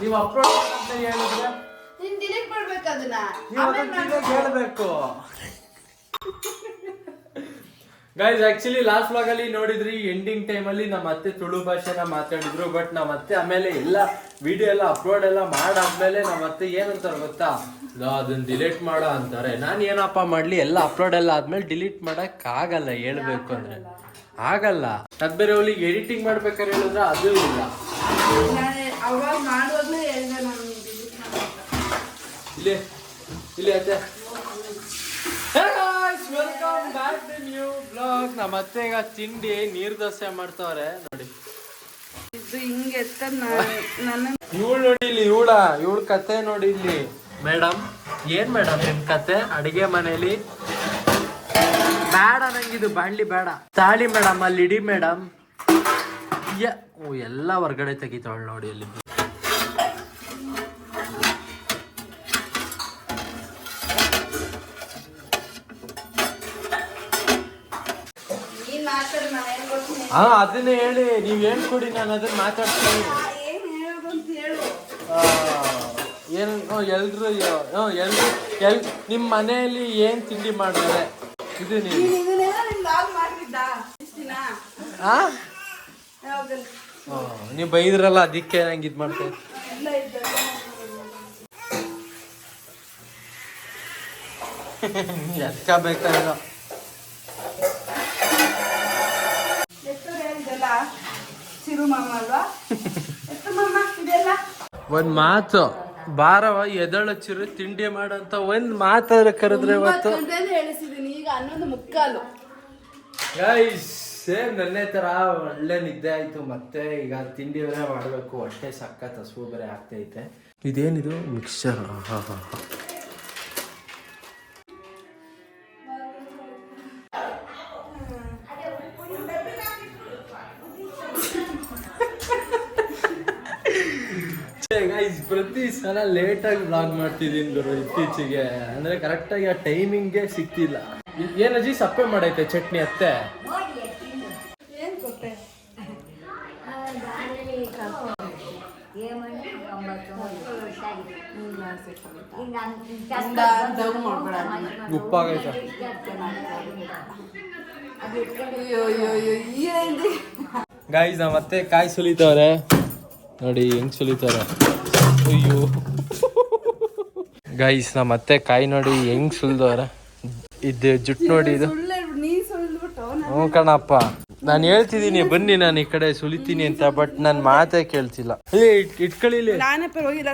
ನೀವು ಅಪ್ಲೋಡ್ ಅಂತ ಹೇಳಿದ್ರೆ? ನೀನ್ ಡಿಲೀಟ್ ಮಾಡ್ಬೇಕು ಅದನ್ನ. ನೀವು ಅದನ್ನ ಹೇಳಬೇಕು ಹೇಳ್ಬೇಕು. ಗೈಸ್ ಆಕ್ಚುಲಿ ಲಾಸ್ಟ್ ವ್ಲಾಗ್ ಅಲ್ಲಿ ನೋಡಿದ್ರಿ ಎಂಡಿಂಗ್ ಟೈಮ್ ಅಲ್ಲಿ ನಮ್ಮ ಅತ್ತೆ ತುಳು ಭಾಷೆನ ಮಾತಾಡಿದ್ರು ಬಟ್ ನಮ್ಮ ಅತ್ತೆ ಆಮೇಲೆ ಎಲ್ಲ ವಿಡಿಯೋ ಎಲ್ಲ ಅಪ್ಲೋಡ್ ಎಲ್ಲ ಮಾಡಾದ್ಮೇಲೆ ನಮ್ಮ ಅತ್ತೆ ಏನಂತಾರೆ ಗೊತ್ತಾ? ಲೋ, ಅದನ್ನ ಡಿಲೀಟ್ ಮಾಡೋ ಅಂತಾರೆ. ನಾನು ಏನಪ್ಪ ಮಾಡ್ಲಿ ಎಲ್ಲ ಅಪ್ಲೋಡ್ ಎಲ್ಲ ಆದ್ಮೇಲೆ ಡಿಲೀಟ್ ಮಾಡಕ್ ಆಗಲ್ಲ ಹೇಳ್ಬೇಕು ಅಂದ್ರೆ. ಆಗಲ್ಲ. ಅದ್ ಬೇರೆ ಅವ್ಳಿಗೆ ಎಡಿಟಿಂಗ್ ಮಾಡ್ಬೇಕಾದ್ರೆ ಹೇಳಿದ್ರೆ ಅದು ಇಲ್ಲ. ನಾನು ಅವಾಗ ಮಾಡುವಾಗ್ಲೇ ಹೇಳ್ದೆ ನಾನು ಡಿಲೀಟ್ ಮಾಡ್ಬೇಕು ಇಲ್ಲಿ ಇಲ್ಲಿ ಅತ್ತೆ. Welcome back to new blog ನಮ್ಮ ಅತ್ತೆ ಈಗ ತಿಂಡಿ ನೀರ್ ದೋಸೆ ಮಾಡ್ತಾವ್ರೆ. ನೋಡಿ. ಇದು ಹಿಂಗೆ ಎತ್ತದ್ ನನ್ನ ಇವಳು ನೋಡಿ ಇಲ್ಲಿ ಇವಳ ಇವಳ ಕತೆ ನೋಡಿ ಇಲ್ಲಿ. ಮೇಡಮ್ ಏನ್ ಮೇಡಮ್ ನಿಮ್ ಕತೆ? ಅಡಿಗೆ ಮನೇಲಿ? ಬೇಡ ನಂಗಿದು ಬಾಣ್ಲಿ ಬೇಡ. ತಾಳಿ ಮೇಡಮ್ ಅಲ್ಲಿ ಇಡಿ ಮೇಡಮ್ ಓ ಎಲ್ಲ ಹೊರ್ಗಡೆ ತೆಗಿತಾಳೆ ನೋಡಿ ಅಲ್ಲಿ. ಹಾ ಅದನ್ನೇ ಹೇಳಿ. ನೀವ್ ಏನ್ ಕೊಡಿ ನಾನು ಅದನ್ನ ಮಾತಾಡ್ತೀನಿ. ಏನು ಹೇಳೋದು ಅಂತ ಹೇಳು. ಆ, ಏನ್ ಹ್ಮ್, ಎಲ್ರು ಯ- ಎಲ್ರು ಎಲ್ ನಿಮ್ ಮನೆಯಲ್ಲಿ ಏನ್ ತಿಂಡಿ ಮಾಡಿದ್ರೆ ಇದು ನೀವು ನೀವು ಬೈದ್ರಲ್ಲ ಅದಕ್ಕೆ ನಂಗೆ ಇದು ಮಾಡ್ತೇವೆ ಎತ್ಕ ಬೇಕಾಗಿಲ್ಲ ಚಿರು ಒಂದ್ ಮಾತು ಬಾರವ ಎದಳಚ್ಚಿರು ತಿಂಡಿ ಮಾಡಂತ ಒಂದ್ ಮಾತಾದ್ರೆ ಕರೆದ್ರೆ ಇವತ್ತು. ಈಗ ಹನ್ನೊಂದು ಮುಕ್ಕಾಲು. ಗೈಸ್ ಸೇಮ್ ನನ್ನೇ ತರ ಒಳ್ಳೆ ನಿದ್ದೆ ಆಯ್ತು ಮತ್ತೆ ಈಗ ತಿಂಡಿ ಬೇರೆ ಮಾಡಬೇಕು. ಅಷ್ಟೇ ಸಖತ್ ಹಸುವು ಬೇರೆ ಆಗ್ತೈತೆ. ಇದೇನಿದು? ಮಿಕ್ಸರ್ ಪ್ರತಿ ಸಲ ಲೇಟಾಗಿ ಬ್ಲಾಗ್ ಮಾಡ್ತಿದ್ದೀನಿ ಗುರು ಇತ್ತೀಚೆಗೆ. ಅಂದ್ರೆ ಕರೆಕ್ಟಾಗಿ ಆ ಟೈಮಿಂಗ್ಗೆ ಸಿಕ್ತಿಲ್ಲ. ಏನಜ್ಜಿ ಸಪ್ಪೆ ಮಾಡೈತೆ ಚಟ್ನಿ ಅತ್ತೆ ಏನ್ ಕೊಟ್ಟೆ ಉಪ್ಪಾಗೈತೆ ಗಾಯ್ಸ್ ಮತ್ತೆ ಕಾಯಿ ಸುಲಿತವ್ರೆ. ನೋಡಿ ಹೆಂಗ್ ಸುಲಿತವ್ರೆ. ಅಯ್ಯೋ. ಗಾಯ್ಸ್ ನಾ ಮತ್ತೆ ಕಾಯಿ ನೋಡಿ ಹೆಂಗ್ ಸುಲಿದವ್ರೆ. ಇದು ಜುಟ್ ನೋಡಿ ಇದು. ಹ್ಞೂ ಕಣಪ್ಪ. ನಾನು ಹೇಳ್ತಿದ್ದೀನಿ ಬನ್ನಿ ನಾನು ಈ ಕಡೆ ಸುಲಿತೀನಿ ಅಂತ ಬಟ್ ನನ್ನ ಮಾತೇ ಕೇಳ್ತಿಲ್ಲ. ಇಲ್ಲಿ ಇಟ್- ಇಟ್ಕೊಳ್ಳಿ ಇಲ್ಲಿ. ನಾನೇ ಪರವಾಗಿಲ್ಲ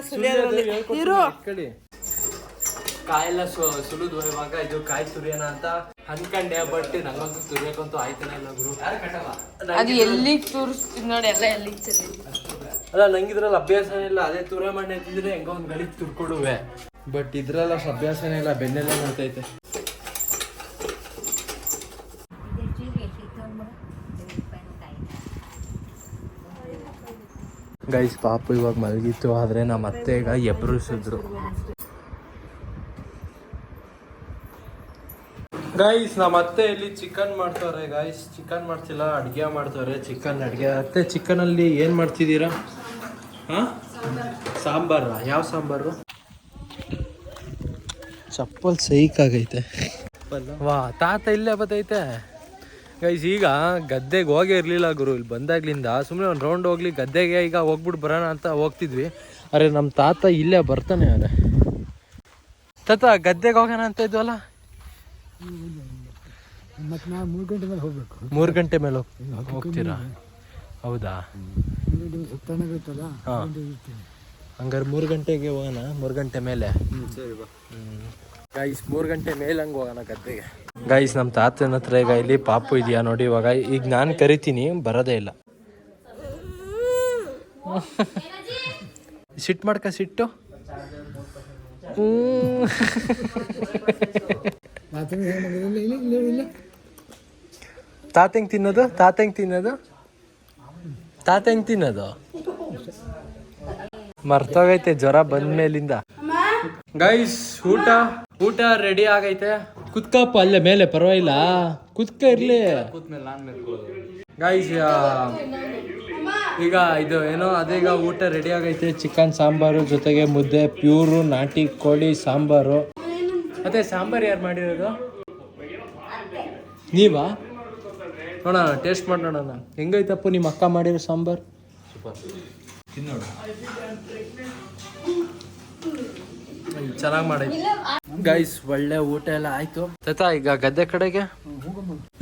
ಇರು. ಇಟ್ಕೊಳ್ಳಿ. ಕಾಯೆಲ್ಲ ಸು- ಸುಲಿದು ಇವಾಗ ಇದು ಕಾಯಿ ತುರಿಯೋಣ ಅಂತ ಅನ್ಕಂಡೆ ಬಟ್ ನಂಗಂತೂ ತುರಿಯಕ್ಕಂತೂ ಆಯ್ತಾನೆ ಇಲ್ಲ ಗುರು. ಅದು ಎಲ್ಲಿ ತುರಿಸ್ತೀನಿ ನೋಡಿ ಎಲ್ಲ ಎಲ್ಲಿ ಅಲ್ಲ ನಂಗಿದ್ರಲ್ಲಿ ಅಭ್ಯಾಸನೇ ಇಲ್ಲ. ಅದೇ ತುರೆ ಮಣ್ಣೆ ತಿಂದ್ರೆ ಹೆಂಗೋ ಒಂದು ಗಳಿಗೆ ತುರ್ಕೊಡುವೆ. ಬಟ್ ಇದ್ರಲ್ಲ ಅಷ್ಟು ಅಭ್ಯಾಸನೇ ಇಲ್ಲ ಬೆನ್ನೆಲ್ಲ ನೋಡ್ತೈತೆ ಗೈಸ್ ಪಾಪು ಇವಾಗ ಮಲಗಿತ್ತು ಆದ್ರೆ ನಮ್ಮ ಅತ್ತೆ ಈಗ ಎಬ್ರಿಸಿದ್ರು. ಗೈಸ್ ನಮ್ಮ ಅತ್ತೆ ಇಲ್ಲಿ ಚಿಕನ್ ಮಾಡ್ತವ್ರೆ ಗೈಸ್ ಚಿಕನ್ ಮಾಡ್ತಿಲ್ಲ ಅಡುಗೆ ಮಾಡ್ತವ್ರೆ ಚಿಕನ್ ಅಡುಗೆ. ಅತ್ತೆ ಚಿಕನ್ ಅಲ್ಲಿ ಏನ್ ಮಾಡ್ತಿದ್ದೀರಾ? ಹಾ? ಸಾಂಬಾರ. ಯಾವ ಸಾಂಬಾರು? ಚಪ್ಪಲ್ ಸೈಕ್ ಆಗೈತೆ ವಾ ತಾತ ಇಲ್ಲೇ ಬತ್ತೈತೆ ಗೈಸ್ ಈಗ ಗದ್ದೆಗೆ ಹೋಗೇ ಇರಲಿಲ್ಲ ಗುರು. ಇಲ್ಲಿ ಬಂದಾಗ್ಲಿಂದ ಸುಮ್ಮನೆ ಒಂದು ರೌಂಡ್ ಹೋಗ್ಲಿ ಗದ್ದೆಗೆ ಈಗ ಹೋಗ್ಬಿಟ್ಟು ಬರೋಣ ಅಂತ ಹೋಗ್ತಿದ್ವಿ. ಅರೆ ನಮ್ಮ ತಾತ ಇಲ್ಲೇ ಬರ್ತಾನೆ ಅರೆ. ತಾತ ಗದ್ದೆಗೆ ಹೋಗೋಣ ಅಂತ ಇದ್ವಲ್ಲ? ಮೂರು ಗಂಟೆ ಮೇಲೆ ಹೋಗ್ಬೇಕು. ಮೂರು ಗಂಟೆ ಮೇಲೆ ಹೋಗ್- ಹೋಗ್ತೀರಾ? ಹೌದಾ? ಹಂಗಾರೆ ಮೂರು ಗಂಟೆಗೆ ಹೋಗೋಣ ಮೂರು ಗಂಟೆ ಮೇಲೆ. ಗೈಸ್ ಮೂರು ಗಂಟೆ ಮೇಲೆ ಹಂಗೆ ಹೋಗೋಣ ಗದ್ದೆಗೆ. ಗೈಸ್ ನಮ್ಮ ತಾತನ ಹತ್ರ ಈಗ ಇಲ್ಲಿ ಪಾಪು ಇದೆಯಾ ನೋಡಿ, ಇವಾಗ ಈಗ ನಾನು ಕರಿತೀನಿ, ಬರೋದೇ ಇಲ್ಲ. ಸಿಟ್ಟು ಮಾಡ್ಕ ಸಿಟ್ಟು ತಾತ ಹೆಂಗ್ ತಿನ್ನೋದು? ತಾತ ತಿನ್ನೋದು? ತಾತ ಹೆಂಗ್ ತಿನ್ನೋದು? ಮರ್ತೋಗೈತೆ ಜ್ವರ ಬಂದ ಮೇಲಿಂದ ಗೈಸ್ ಊಟ ಊಟ ರೆಡಿ ಆಗೈತೆ. ಕುತ್ಕಪ್ಪ ಅಲ್ಲೇ ಮೇಲೆ ಪರವಾಗಿಲ್ಲ. ಕುತ್ಕ ಇರ್ಲಿ. ಗೈಸ್ ಈಗ ಇದು ಏನೋ ಅದೀಗ ಊಟ ರೆಡಿ ಆಗೈತೆ. ಚಿಕನ್ ಸಾಂಬಾರು ಜೊತೆಗೆ ಮುದ್ದೆ ಪ್ಯೂರು ನಾಟಿ ಕೋಳಿ ಸಾಂಬಾರು. ಮತ್ತೆ ಸಾಂಬಾರು ಯಾರು ಮಾಡಿರೋದು? ನೀವಾ? ನೋಡೋಣ ಟೇಸ್ಟ್ ಮಾಡೋಣ ಹೆಂಗೈತಪ್ಪ ನಿಮ್ಮ ಅಕ್ಕ ಮಾಡಿರೋ ಸಾಂಬಾರು? ಸೂಪರ್ ತಿನ್ನೋಣ. ಚೆನ್ನಾಗಿ ಮಾಡಿ. ಗೈಸ್ ಒಳ್ಳೆ ಊಟ ಎಲ್ಲ ಆಯ್ತು. ತಾತ ಈಗ ಗದ್ದೆ ಕಡೆಗೆ?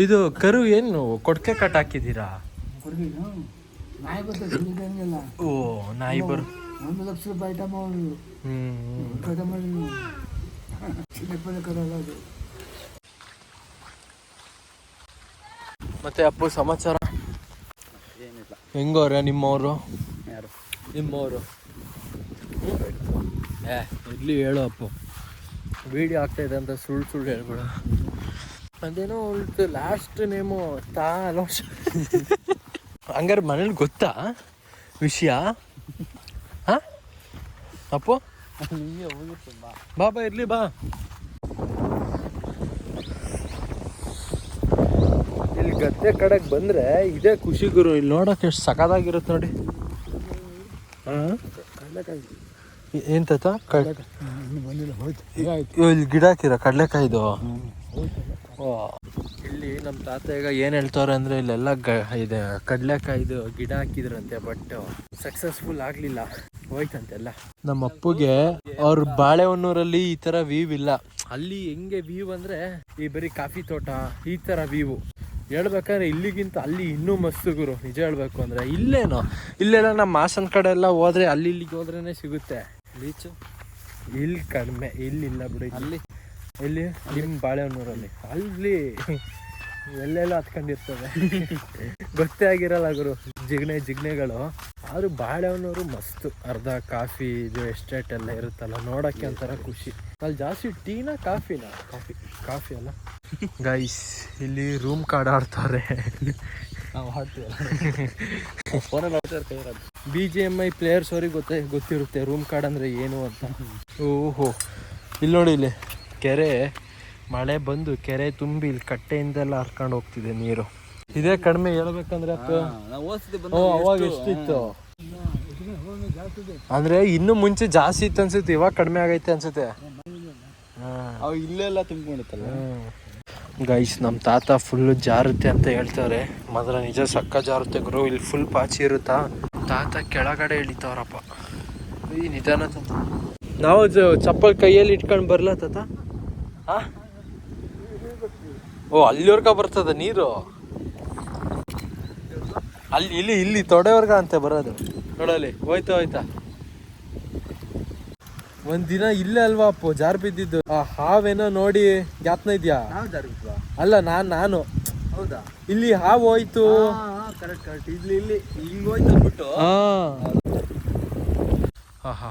ಇದು ಕರು ಏನು? ಕೊಡ್ಕೆ ಕಟ್ ಹಾಕಿದ್ದೀರಾ? ಓ ನಾಯಿ ಬರು ಒಂದು ಲಕ್ಷ ರೂಪಾಯಿ ಐಟಮ್ ಮತ್ತೆ ಅಪ್ಪು ಸಮಾಚಾರ? ಹೆಂಗವ್ರೆ ನಿಮ್ಮವರು? ನಿಮ್ಮವರು. ಏ ಇಲ್ಲಿ ಹೇಳು ಅಪ್ಪ. ವಿಡಿಯೋ ಆಗ್ತಾಯಿದೆ ಅಂತ ಸುಳ್ಳು ಸುಳ್ಳು ಹೇಳ್ಬೇಡ. ಅದೇನೋ ಉಳ್ತು ಲಾಸ್ಟ್ ನೇಮು ತಾ ಲೋಷ ಹಂಗಾರೆ ಮನೇಲಿ ಗೊತ್ತಾ? ವಿಷಯ? ಹಾಂ? ಅಪ್ಪು? ಬಾ ಬಾ ಇರಲಿ, ಬಾ. ಇಲ್ಲಿ ಗದ್ದೆ ಕಡೆಗೆ ಬಂದ್ರೆ ಇದೇ ಖುಷಿ ಗುರು. ಇಲ್ಲಿ ನೋಡೋಕೆ ಎಷ್ಟು ಸಖತ್ತಾಗಿರುತ್ತೆ ನೋಡಿ. ಹಾಂ? ಏನ್ ತಾತ ಬಂದಿಲ್ಲ ಹೋಯ್ತು. ಇಲ್ಲಿ ಗಿಡ ಹಾಕಿರ ಕಡಲೆಕಾಯಿದು? ಇಲ್ಲಿ ನಮ್ಮ ತಾತ ಈಗ ಏನು ಹೇಳ್ತಾರೆ ಅಂದ್ರೆ ಇಲ್ಲೆಲ್ಲ ಗ ಇದೆ ಕಡಲೆಕಾಯಿದು ಗಿಡ ಹಾಕಿದ್ರಂತೆ ಬಟ್ ಸಕ್ಸಸ್ಫುಲ್ ಆಗ್ಲಿಲ್ಲ. ಹೋಯ್ತಂತೆಲ್ಲ. ನಮ್ಮ ಅಪ್ಪಗೆ ಅವ್ರ ಬಾಳೆಹೊನ್ನೂರಲ್ಲಿ ಈ ತರ ವೀವ್ ಇಲ್ಲ. ಅಲ್ಲಿ ಹೆಂಗೆ ವೀವ್ ಅಂದ್ರೆ ಈ ಬರೀ ಕಾಫಿ ತೋಟ ಈ ತರ ವೀವು ಹೇಳ್ಬೇಕಾದ್ರೆ ಇಲ್ಲಿಗಿಂತ ಅಲ್ಲಿ ಇನ್ನೂ ಮಸ್ತು ಗುರು. ನಿಜ ಹೇಳ್ಬೇಕು ಅಂದ್ರೆ ಇಲ್ಲೇನೋ. ಇಲ್ಲೆಲ್ಲ ನಮ್ಮ ಹಾಸನ ಕಡೆ ಎಲ್ಲ ಹೋದ್ರೆ ಅಲ್ಲಿ ಇಲ್ಲಿಗೆ ಹೋದ್ರೇ ಸಿಗುತ್ತೆ. ಬೀಚು ಇಲ್ಲಿ ಕಡಿಮೆ ಇಲ್ಲಿಲ್ಲ ಬಿಡಿ ಅಲ್ಲಿ. ಇಲ್ಲಿ ನಿಮ್ಮ ಬಾಳೆಹೊನ್ನೂರಲ್ಲಿ. ಅಲ್ಲಿ. ಎಲ್ಲೆಲ್ಲ ಹತ್ಕೊಂಡಿರ್ತವೆ ಗೊತ್ತೇ ಆಗಿರಲ್ಲ ಗುರು. ಜಿಗ್ಣೆ ಜಿಗ್ಣೆಗಳು. ಆದ್ರೂ ಬಾಳೆಹೊನ್ನೂರು ಮಸ್ತ್. ಅರ್ಧ ಕಾಫಿ ಇದು ಎಸ್ಟೇಟ್ ಎಲ್ಲ ಇರುತ್ತಲ್ಲ ನೋಡಕ್ಕೆ ಒಂಥರ ಖುಷಿ. ಅಲ್ಲಿ ಜಾಸ್ತಿ ಟೀನಾ ಕಾಫಿನಾ? ಕಾಫಿ. ಕಾಫಿ ಅಲ್ಲ? ಗೈಸ್ ಇಲ್ಲಿ ರೂಮ್ ಕಾರ್ಡ್ ನಾವು ಆಡ್ತೀವಲ್ಲ B G M I players ಅವ್ರಿಗೆ ಗೊತ್ತೇ ಗೊತ್ತಿರುತ್ತೆ ರೂಮ್ ಕಾರ್ಡ್ ಅಂದ್ರೆ ಏನು ಅಂತ. ಓಹೋ. ಇಲ್ಲಿ ನೋಡಿ ಇಲ್ಲಿ. ಕೆರೆ ಮಳೆ ಬಂದು ಕೆರೆ ತುಂಬಿ ಇಲ್ಲಿ ಕಟ್ಟೆಯಿಂದೆಲ್ಲ ಹರ್ಕೊಂಡು ಹೋಗ್ತಿದೆ ನೀರು. ಇದೇ ಕಡಿಮೆ ಹೇಳ್ಬೇಕಂದ್ರೆ ಅವಾಗ ಎಷ್ಟಿತ್ತು ಅಂದ್ರೆ ಇನ್ನು ಮುಂಚೆ ಜಾಸ್ತಿ ಇತ್ತು ಅನ್ಸುತ್ತೆ ಇವಾಗ ಕಡಿಮೆ ಆಗೈತೆ ಅನ್ಸುತ್ತೆ. ಇಲ್ಲೆಲ್ಲ ತುಂಬಿಕೊಂಡಿತ್ತಲ್ಲ. ಗೈಸ್ ನಮ್ಮ ತಾತ ಫುಲ್ ಜಾರುತ್ತೆ ಅಂತ ಹೇಳ್ತಾರೆ. ಮಾತ್ರ ನಿಜ ಸಕ್ಕ ಜಾರುತ್ತೆ ಗುರು, ಇಲ್ಲಿ ಫುಲ್ ಪಾಚಿ ಇರುತ್ತಾ? ತಾತ ಕೆಳಗಡೆ ಇಳಿತಾವ್ರಪ್ಪ ಈ ನಿಧಾನ ನಾವು ಚಪ್ಪಲ್ ಕೈಯಲ್ಲಿ ಇಟ್ಕೊಂಡು ಬರ್ಲ ತಾತ? ಆ? ಓ, ಅಲ್ಲಿವರ್ಗ ಬರ್ತದ ನೀರು? ಅಲ್ಲಿ, ಇಲ್ಲಿ ಇಲ್ಲಿ ತೊಡೆವರ್ಗ ಅಂತ ಬರೋದು. ನೋಡಲಿ ಹೋಯ್ತಾ ಹೋಯ್ತಾ. ಒಂದ್ ದಿನ ಇಲ್ಲೇ ಅಲ್ವಾ ಅಪ್ಪು? ಜಾರ್ ಬಿದ್ದಿದ್ದು ಆ ಹಾವೇನೋ ನೋಡಿ ಜ್ಞಾಪನ ಇದ್ಯಾ? ನಾವು ಅಲ್ಲ ನಾನ್ ನಾನು. ಹೌದಾ? ಇಲ್ಲಿ ಹಾವು ಹೋಯ್ತು. ಕರೆಕ್ಟ್ ಕರೆಕ್ಟ್ ಇಲ್ಲಿ ಇಲ್ಲಿ ಹಿಂಗ್ ಹೋಯ್ತು ಅಂದ್ಬಿಟ್ಟು. ಆಹಾ.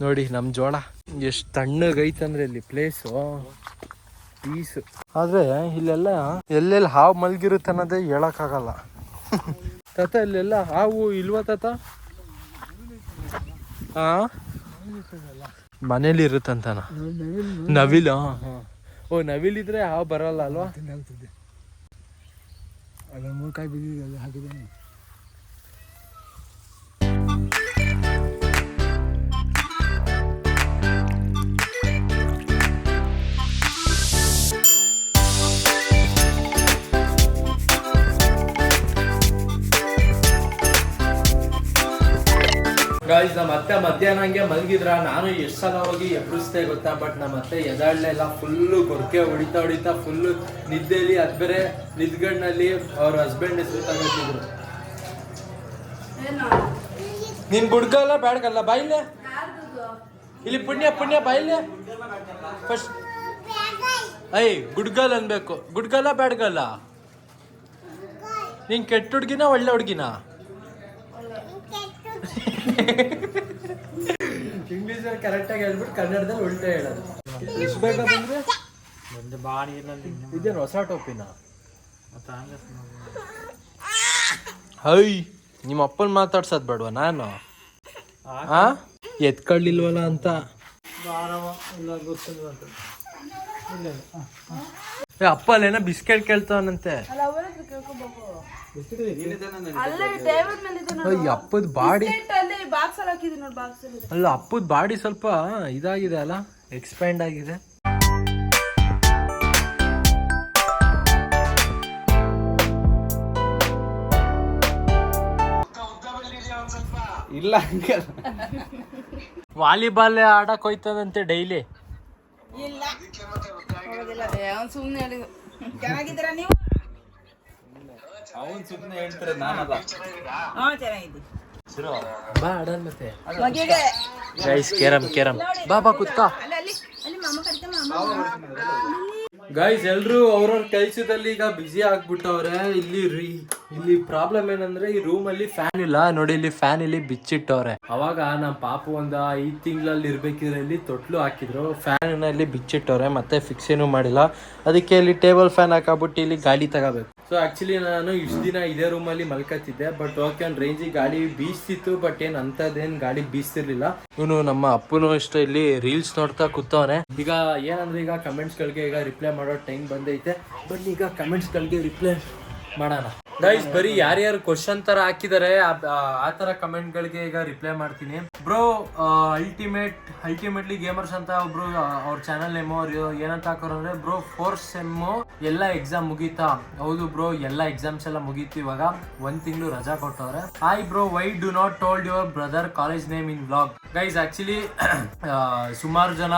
ನೋಡಿ ನಮ್ ಜೋಳ. ಎಷ್ಟು ತಣ್ಣಗೈತಂದ್ರೆ ಇಲ್ಲಿ ಪ್ಲೇಸು ಪೀಸ್ ಆದ್ರೆ ಇಲ್ಲೆಲ್ಲ ಎಲ್ಲೆಲ್ಲಿ ಹಾವು ಮಲ್ಗಿರುತ್ತೆ ಅನ್ನೋದೇ ಹೇಳಕ್ಕಾಗಲ್ಲ. ತಾತ ಇಲ್ಲೆಲ್ಲ ಹಾವು ಇಲ್ವಾ ತಾತ? ಹಾ ಮನೇಲಿ ಇರುತ್ತಂತನ? ನವಿಲ್? ಓ ನವಿಲ್ ಇದ್ರೆ ಹಾವು ಬರಲ್ಲ ಅಲ್ವಾ? ತಿಂದಾಗ್ತದೆ ಅದನ್ನ ಮೂರು ಕಾಯಿ ಬಿದ್ದಿದೆ ಅಲ್ಲಿ ಹಾಕಿದ್ದೇನೆ. ಗಾಯ್ಸ್ ನಮ್ಮ ಅತ್ತೆ ಮಧ್ಯಾಹ್ನ ಹಂಗೆ ಮಲಗಿದ್ರ? ನಾನು ಎಷ್ಟು ಸಲ ಹೋಗಿ ಎಬ್ಬಿಸ್ದೆ ಗೊತ್ತಾ? ಬಟ್ ನಮ್ಮ ಅತ್ತೆ ಎದಾಡ್ಲೆಲ್ಲ ಫುಲ್ಲು ಗೊರಕೆ ಹೊಡಿತಾ ಹೊಡಿತಾ ಫುಲ್ಲು ನಿದ್ದೆಲಿ ಅದ್ಬೇರೆ ನಿದ್ಗಣ್ಣಲ್ಲಿ ಅವ್ರ ಹಸ್ಬೆಂಡ್ ಹೆಸರು ತಗೋತಿದ್ರು ನಿನ್ ಬುಡ್ಗಲ್ಲ ಬ್ಯಾಡ್ಗಲ್ಲ ಬಾಯಿಲೆ? ಇಲ್ಲಿ ಪುಣ್ಯ ಪುಣ್ಯ ಬಾಯಿಲೆ? ಫಸ್ಟ್ ಐ ಗುಡ್ಗಲ್ ಅನ್ಬೇಕು. ಗುಡ್ಗಲ್ಲ ಬ್ಯಾಡ್ಗಲ್ಲ? ನೀನ್ ಕೆಟ್ಟ ಹುಡ್ಗಿನ ಒಳ್ಳೆ ಹುಡ್ಗಿನ? ಇಂಗ್ಲೀಷಲ್ಲಿ ಕರೆಕ್ಟಾಗಿ ಹೇಳ್ಬಿಟ್ಟು ಕನ್ನಡದಲ್ಲಿ ಉಲ್ಟಾ ಹೇಳೋದು. ಎಷ್ಟು ಇರಲಿ ಇದೇನು ಹೊಸ ಟೋಪಿನ ಹೈ ನಿಮ್ಮ ಅಪ್ಪನ ಮಾತಾಡ್ಸೋದ್ ಬೇಡವಾ ನಾನು? ಆ? ಎತ್ಕೊಳ್ಳಿಲ್ವಲ್ಲ ಅಂತ. ಏ, ಅಪ್ಪ ಅಲ್ಲೇನ ಬಿಸ್ಕೆಟ್ ಕೇಳ್ತಾವನಂತೆ ಅಪ್ಪದ ಬಾಡಿ ಅಲ್ಲಿ ಬಾಕ್ಸ್ ಅಲ್ಲಿ ಹಾಕಿದೀನಿ ನೋಡಿ ಬಾಕ್ಸ್ ಅಲ್ಲಿ. ಅಲ್ಲ ಅಪ್ಪದ ಬಾಡಿ ಸ್ವಲ್ಪ ಇದಾಗಿದೆ ಅಲ್ಲ ಎಕ್ಸ್ಪ್ಯಾಂಡ್ ಆಗಿದೆ. ಇಲ್ಲ ವಾಲಿಬಾಲ್ ಆಡಕ್ ಹೋಯ್ತದಂತೆ ಡೈಲಿ. ಇಲ್ಲ. ಸುಮ್ಮನೆ ನೀವು? ಅವನ್ ಸುಮ್ಮನೆ ಹೇಳ್ತಾರೆ ನಾನಲ್ಲ. ಹಾ ಚೆನ್ನಾಗಿದ್ದೀನಿ. ಬಾ ಆಡೋಣ ಮತ್ತೆ. ಮಗಿಗೆ ಗೈಸ್ ಕೇರಂ ಕೇರಂ ಬಾ ಬಾ ಕುತ್ಕ. ಅಲ್ಲಿ ಅಲ್ಲಿ. ಮಾಮ ಕರಿತ ಮಾಮ. ಗೈಸ್ ಎಲ್ಲರೂ ಅವ್ರವ್ರ ಕೆಲ್ಸದಲ್ಲಿ ಈಗ ಬಿಸಿ ಆಗ್ಬಿಟ್ಟವ್ರೆ. ಇಲ್ಲಿ ರೀ- ಇಲ್ಲಿ ಪ್ರಾಬ್ಲಮ್ ಏನಂದ್ರೆ ಈ ರೂಮ್ ಅಲ್ಲಿ ಫ್ಯಾನ್ ಇಲ್ಲ. ನೋಡಿ, ಇಲ್ಲಿ ಫ್ಯಾನ್ ಇಲ್ಲಿ ಬಿಚ್ಚಿಟ್ಟವ್ರೆ. ಅವಾಗ ನಮ್ಮ ಪಾಪು ಒಂದ ಐದ್ ತಿಂಗಳಲ್ಲಿ ಇರ್ಬೇಕಿದ್ರೆ ಇಲ್ಲಿ ತೊಟ್ಲು ಹಾಕಿದ್ರು. ಫ್ಯಾನ್ ಇಲ್ಲಿ ಬಿಚ್ಚಿಟ್ಟವ್ರೆ, ಮತ್ತೆ ಫಿಕ್ಸ್ ಏನು ಮಾಡಿಲ್ಲ. ಅದಕ್ಕೆ ಇಲ್ಲಿ ಟೇಬಲ್ ಫ್ಯಾನ್ ಹಾಕಬಿಟ್ಟು ಇಲ್ಲಿ ಗಾಳಿ ತಗೋಬೇಕು. ಸೊ ಆಕ್ಚುಲಿ ನಾನು ಇಷ್ಟು ದಿನ ಇದೇ ರೂಮ್ ಅಲ್ಲಿ ಮಲ್ಕತ್ತಿದ್ದೆ ಬಟ್ ಓಕೆ ಒಂದು ರೇಂಜಿಗೆ ಗಾಳಿ ಬೀಸ್ತಿತ್ತು ಬಟ್ ಏನ್ ಅಂತದೇನ್ ಗಾಳಿ ಬೀಸ್ತಿರ್ಲಿಲ್ಲ. ಇವನು ನಮ್ಮ ಅಪ್ಪನು ಇಷ್ಟ ಇಲ್ಲಿ ರೀಲ್ಸ್ ನೋಡ್ತಾ ಕೂತವನೆ. ಈಗ ಏನಂದ್ರೆ ಈಗ ಕಮೆಂಟ್ಸ್ ಗಳಿಗೆ ಈಗ ರಿಪ್ಲೈ ಮಾಡೋ ಟೈಮ್ ಬಂದೈತೆ. ಬನ್ನಿ ಈಗ ಕಮೆಂಟ್ಸ್ಗಳಿಗೆ ರಿಪ್ಲೈ ಮಾಡೋಣ. ಗೈಸ್ ಬರೀ ಯಾರ್ಯಾರು ಕ್ವಶನ್ ತರ ಹಾಕಿದಾರೆ, ಆ- ತರ ಕಮೆಂಟ್ ಗಳಿಗೆ ಈಗ ರಿಪ್ಲೈ ಮಾಡ್ತೀನಿ. ಬ್ರೋ ಅಲ್ಟಿಮೇಟ್ ಅಲ್ಟಿಮೇಟ್ಲಿ ಗೇಮರ್ಸ್ ಅಂತ ಒಬ್ರು ಅವ್ರ ಚಾನಲ್ ನೇಮ್ ಅವ್ರು ಏನಂತ ಹಾಕೋರು ಅಂದ್ರೆ ಬ್ರೋ ಫೋರ್ಸ್ ಸೆಮ್ ಎಲ್ಲ ಎಕ್ಸಾಮ್ ಮುಗೀತಾ. ಹೌದು ಬ್ರೋ ಎಲ್ಲ ಎಕ್ಸಾಮ್ಸ್ ಎಲ್ಲ ಮುಗೀತು ಇವಾಗ. ಒಂದ್ ತಿಂಗಳು ರಜಾ ಕೊಟ್ಟವ್ರೆ. Hi bro why do not told your brother college name in blog guys actually ಸುಮಾರು ಜನ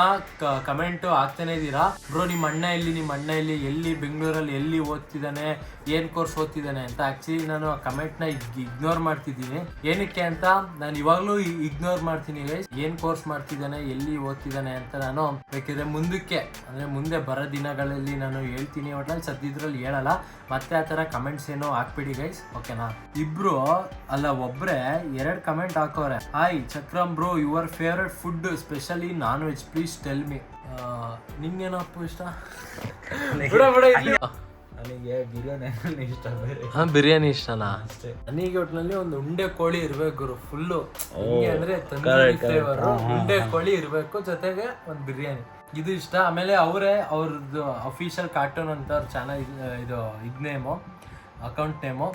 ಕಮೆಂಟ್ ಆಗ್ತಾನೆ ಇದ್ದೀರಾ ಬ್ರೋ ನಿಮ್ಮ ಅಣ್ಣ ಎಲ್ಲಿ ನಿಮ್ಮ ಅಣ್ಣ ಎಲ್ಲಿ ಎಲ್ಲಿ ಬೆಂಗಳೂರಲ್ಲಿ ಎಲ್ಲಿ ಓದ್ತಿದ್ದಾನೆ, ಏನ್ ಕೋರ್ಸ್ ಓದ್ತಿದ್ದಾನೆ ಅಂತ ಆಕ್ಚುಲಿ ನಾನು ಆ ಕಮೆಂಟ್ನ ನ ಇಗ್ನೋರ್ ಮಾಡ್ತಿದ್ದೀನಿ. ಏನಕ್ಕೆ ಅಂತ ನಾನು ಇವಾಗ್ಲೂ ಇಗ್ನೋರ್ ಮಾಡ್ತೀನಿ ಗೈಸ್ ಏನ್ ಕೋರ್ಸ್ ಮಾಡ್ತಿದ್ದಾನೆ ಎಲ್ಲಿ ಓದ್ತಿದ್ದಾನೆ ಅಂತ ನಾನು ಬೇಕಿದ್ರೆ ಮುಂದಕ್ಕೆ ಅಂದ್ರೆ ಮುಂದೆ ಬರೋ ದಿನಗಳಲ್ಲಿ ನಾನು ಹೇಳ್ತೀನಿ. ಒಟ್ನಲ್ಲಿ ಸದ್ಯದ್ರಲ್ಲಿ ಹೇಳಲ್ಲ. ಮತ್ತೆ ಆ ಥರ ಕಮೆಂಟ್ಸ್ ಏನೋ ಹಾಕ್ಬಿಡಿ ಗೈಸ್ ಓಕೆನಾ ಇಬ್ರು ಅಲ್ಲ ಒಬ್ರೆ ಎರಡ್ comment ಹಾಕೋರೆ hi Chakram bro your favourite food specially non veg please tell me ನಿಂಗೇನಪ್ಪ ಇಷ್ಟ. ನನಗೆ ಬಿರಿಯಾನಿ ಇಷ್ಟ ಬೇರೆ. ಹಾ ಬಿರಿಯಾನಿ ಇಷ್ಟನಾ? ನನಗೆ ಒಟ್ಟಿನಲ್ಲಿ ಒಂದು ಉಂಡೆ ಕೋಳಿ ಇರ್ಬೇಕು ಗುರು ಫುಲ್ಲು ಅಂದ್ರೆ ತಂದೂರಿ ಫ್ಲೇವರ್ ಉಂಡೆ ಕೋಳಿ ಇರ್ಬೇಕು ಜೊತೆಗೆ ಒಂದು ಬಿರಿಯಾನಿ. ಇದು ಇಷ್ಟ. ಆಮೇಲೆ ಅವರೇ ಅವ್ರದ್ದು ಅಫಿಷಿಯಲ್ ಕಾರ್ಟೂನ್ ಅಂತ ಅವ್ರ ಚಾನಲ್ ಇದು ಇದ್ ನೇಮು ಅಕೌಂಟ್ ನೇಮು.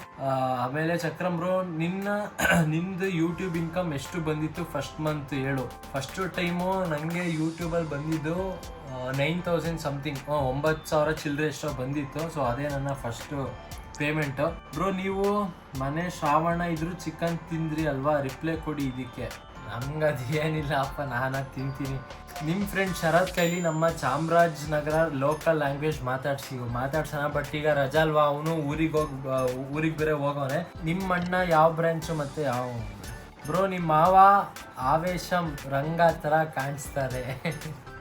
ಆಮೇಲೆ ಚಕ್ರಮ್ ಬ್ರೋ, ನಿನ್ನ ನಿಮ್ದು ಯೂಟ್ಯೂಬ್ ಇನ್ಕಮ್ ಎಷ್ಟು ಬಂದಿತ್ತು ಫಸ್ಟ್ ಮಂತ್ ಹೇಳು. ಫಸ್ಟ್ ಟೈಮು ನನಗೆ ಯೂಟ್ಯೂಬಲ್ಲಿ ಬಂದಿದ್ದು ನೈನ್ ತೌಸಂಡ್ ಸಮಥಿಂಗ್ ಒಂಬತ್ತು ಸಾವಿರ ಚಿಲ್ಲರೆ ಎಷ್ಟೋ ಬಂದಿತ್ತು. ಸೊ ಅದೇ ನನ್ನ ಫಸ್ಟು ಪೇಮೆಂಟು ಬ್ರೋ, ನೀವು ಮನೆ ಶ್ರಾವಣ ಇದ್ರು ಚಿಕನ್ ತಿಂದ್ರಿ ಅಲ್ವಾ? ರಿಪ್ಲೈ ಕೊಡಿ ಇದಕ್ಕೆ. ನಮ್ಗೆ ಅದು ಏನಿಲ್ಲ, ಅಪ್ಪ ನಾನು ತಿಂತೀನಿ. ನಿಮ್ಮ ಫ್ರೆಂಡ್ ಶರತ್ ಕೈಲಿ ನಮ್ಮ ಚಾಮರಾಜನಗರ ಲೋಕಲ್ ಲ್ಯಾಂಗ್ವೇಜ್ ಮಾತಾಡ್ಸಿ ಮಾತಾಡ್ಸೋಣ ಬಟ್ ಈಗ ರಜಾ ಅಲ್ವಾ ಅವನು ಊರಿಗೆ ಹೋಗಿ, ಊರಿಗೆ ಬೇರೆ ಹೋಗೋನೆ ನಿಮ್ಮ ಅಣ್ಣ ಯಾವ ಬ್ರ್ಯಾಂಚು ಮತ್ತು ಯಾವ ಬ್ರೋ ನಿಮ್ಮ ಮಾವ ಆವೇಶಂ, ರಂಗ ಥರ ಕಾಣಿಸ್ತಾರೆ.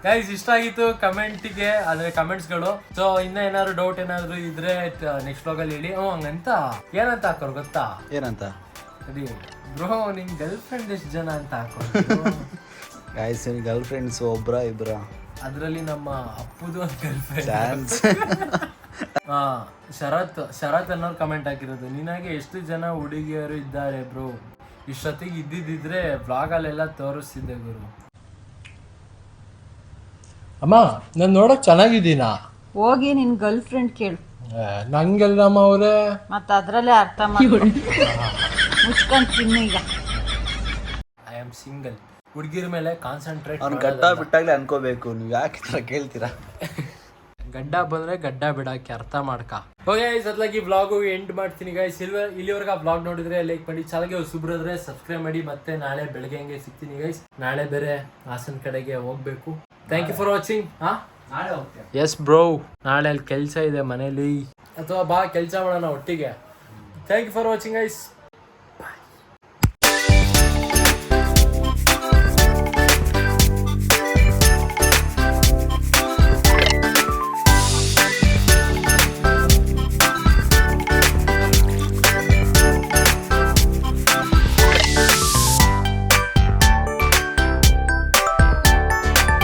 ಗೈಸ್ ಇಷ್ಟ ಆಗಿತ್ತು ಕಮೆಂಟಿಗೆ, ಅಂದರೆ ಕಮೆಂಟ್ಸ್ಗಳು. ಸೊ ಇನ್ನ ಏನಾದ್ರು ಡೌಟ್ ಏನಾದರೂ ಇದ್ರೆ ನೆಕ್ಸ್ಟ್ ಬ್ಲಾಗಲ್ಲಿ ಹೇಳಿ. ಹ್ಞೂ ಹಂಗಂತ? ಏನಂತ ಹಾಕೋರು ಗೊತ್ತಾ? ಏನಂತ? ಅದೇ ಬ್ರೋ ನಿಮ್ ಗರ್ಲ್ ಫ್ರೆಂಡ್ ಎಷ್ಟು ಜನ ಅಂತ ಹಾಕೊಂಡು ಗಾಯ್ಸ್ ಗರ್ಲ್ ಫ್ರೆಂಡ್ಸ್ ಒಬ್ರ ಇಬ್ರ? ಅದರಲ್ಲಿ ನಮ್ಮ ಅಪ್ಪುದು ಒಂದು girlfriend chance Sharath Sharath ಅನ್ನೋರು ಕಮೆಂಟ್ ಹಾಕಿರೋದು. ನಿನಗೆ ಎಷ್ಟು ಜನ ಹುಡುಗಿಯರು ಇದ್ದಾರೆ ಬ್ರೋ? ಇಷ್ಟೊತ್ತಿಗೆ ಇದ್ದಿದ್ದಿದ್ರೆ ಬ್ಲಾಗಲ್ಲೆಲ್ಲ ತೋರಿಸ್ತಿದ್ದೆ ಗುರು. ಅಮ್ಮ ನಾನು ನೋಡಕ್ ಚೆನ್ನಾಗಿದ್ದೀನಾ? ಹೋಗಿ ನಿನ್ ಗರ್ಲ್ ಫ್ರೆಂಡ್ ಕೇಳು ನಂಗೆಲ್ಲಮ್ಮ ಅವರೇ? ಮತ್ತೆ ಅದ್ರಲ್ಲೇ ಅರ್ಥ ಮಾಡಿ ಮುಚ್ಕೊಂಡ್ ತಿನ್ನು ಈಗ. ಐ ಆಮ್ ಸಿಂಗಲ್ ಹುಡುಗಿರ ಮೇಲೆ ಕಾನ್ಸಂಟ್ರೇಟ್ ಅವ್ನು ಗಡ್ಡ ಬಿಟ್ಟಾಗ್ಲೇ ಅನ್ಕೋಬೇಕು ನೀವು ಯಾಕೆ ಈ ಥರ ಕೇಳ್ತೀರಾ? ಗಡ್ಡ ಬಂದ್ರೆ ಗಡ್ಡ ಬಿಡಕ್ಕೆ ಅರ್ಥ ಮಾಡ್ಕ. ಓಕೆ ಸದ್ಲಾಗಿ ಬ್ಲಾಗು ಎಂಡ್ ಮಾಡ್ತೀನಿ ಗಾಯ್ಸ್ ಇಲ್ವ ಇಲ್ಲಿವರೆಗೆ ಆ ಬ್ಲಾಗ್ ನೋಡಿದ್ರೆ ಲೈಕ್ ಮಾಡಿ ಚಾಲಗೆ ಸುಬ್ರದ್ರೆ ಸಬ್ಸ್ಕ್ರೈಬ್ ಮಾಡಿ ಮತ್ತೆ ನಾಳೆ ಬೆಳಗ್ಗೆ ಹಂಗೆ ಸಿಗ್ತೀನಿ ಗೈಸ್ ನಾಳೆ ಬೇರೆ ಹಾಸನ್ ಕಡೆಗೆ ಹೋಗ್ಬೇಕು. ಥ್ಯಾಂಕ್ ಯು ಫಾರ್ ವಾಚಿಂಗ್ ಹಾ? ನಾಳೆ ಎಸ್ ಬ್ರೋ ನಾಳೆ ಅಲ್ಲಿ ಕೆಲಸ ಇದೆ ಮನೇಲಿ. ಅಥವಾ ಬಾ ಕೆಲಸ ಮಾಡೋಣ ಒಟ್ಟಿಗೆ. Thank you for watching guys